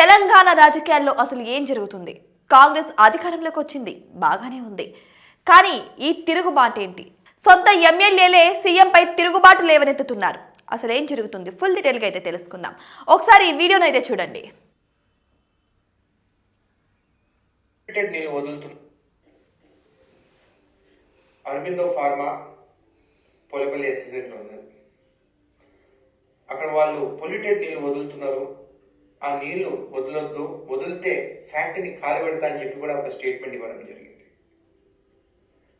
తెలంగాణ రాజకీయాల్లో అసలు ఏం జరుగుతుంది? కాంగ్రెస్ అధికారంలోకి వచ్చింది బాగానే ఉంది. కానీ ఈ తిరుగుబాటు ఏంటి? సొంత ఎమ్మెల్యేలే సీఎంపై తిరుగుబాటు లేవనెత్తుతున్నారు. అసలు ఏం జరుగుతుంది? ఫుల్ డీటెయిల్గా అయితే తెలుసుకుందాం. ఒకసారి ఈ వీడియోను అయితే చూడండి. అరబిందో ఫార్మా పొలిపల్లి అక్కడ వాళ్ళు పొల్యూటెడ్ నీళ్ళు వదులుతున్నారు. ఆ నీళ్ళు వదలొద్దు వదిలితే ఫ్యాక్టరీని కాలబెడతా అని చెప్పి కూడా ఒక స్టేట్మెంట్ ఇవ్వడం జరిగింది.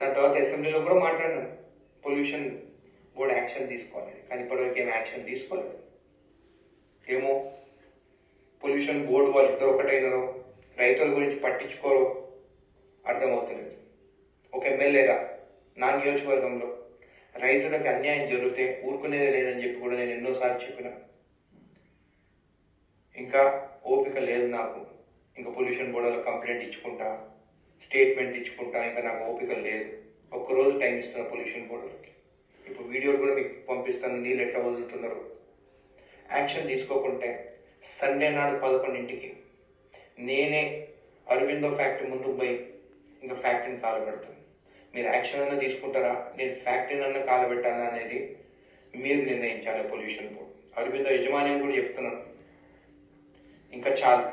దాని తర్వాత అసెంబ్లీలో కూడా మాట్లాడినాను పొల్యూషన్ బోర్డు యాక్షన్ తీసుకోవాలని. కానీ ఇప్పటివరకు ఏం యాక్షన్ తీసుకోలేదు. ఏమో పొల్యూషన్ బోర్డు వాళ్ళు ఇద్దరు ఒకటైనరో రైతుల గురించి పట్టించుకోరో అర్థమవుతలేదు. ఒక ఎమ్మెల్యేగా నా నియోజకవర్గంలో రైతులకు అన్యాయం జరిగితే ఊరుకునేదే లేదని చెప్పి కూడా నేను ఎన్నోసార్లు చెప్పిన. ఇంకా ఓపిక లేదు నాకు. ఇంకా పొల్యూషన్ బోర్డులో కంప్లైంట్ ఇచ్చుకుంటా స్టేట్మెంట్ ఇచ్చుకుంటా ఇంకా నాకు ఓపిక లేదు. ఒక్కరోజు టైం ఇస్తున్నా పొల్యూషన్ బోర్డులకి ఇప్పుడు వీడియోలు కూడా మీకు పంపిస్తాను నీళ్ళు ఎట్లా వదులుతున్నారు? యాక్షన్ తీసుకోకుంటే సండే నాడు పదకొండింటికి నేనే అరవిందో ఫ్యాక్టరీ ముందుకు పోయి ఇంకా ఫ్యాక్టరీని కాలబెడతాను మీరు యాక్షన్ అన్నా తీసుకుంటారా? నేను ఫ్యాక్టరీని అన్నా కాలబెట్టానా అనేది మీరు నిర్ణయించాలి పొల్యూషన్ బోర్డు అరవిందో యజమాని కూడా చెప్తున్నాను. ఇంకా చాలు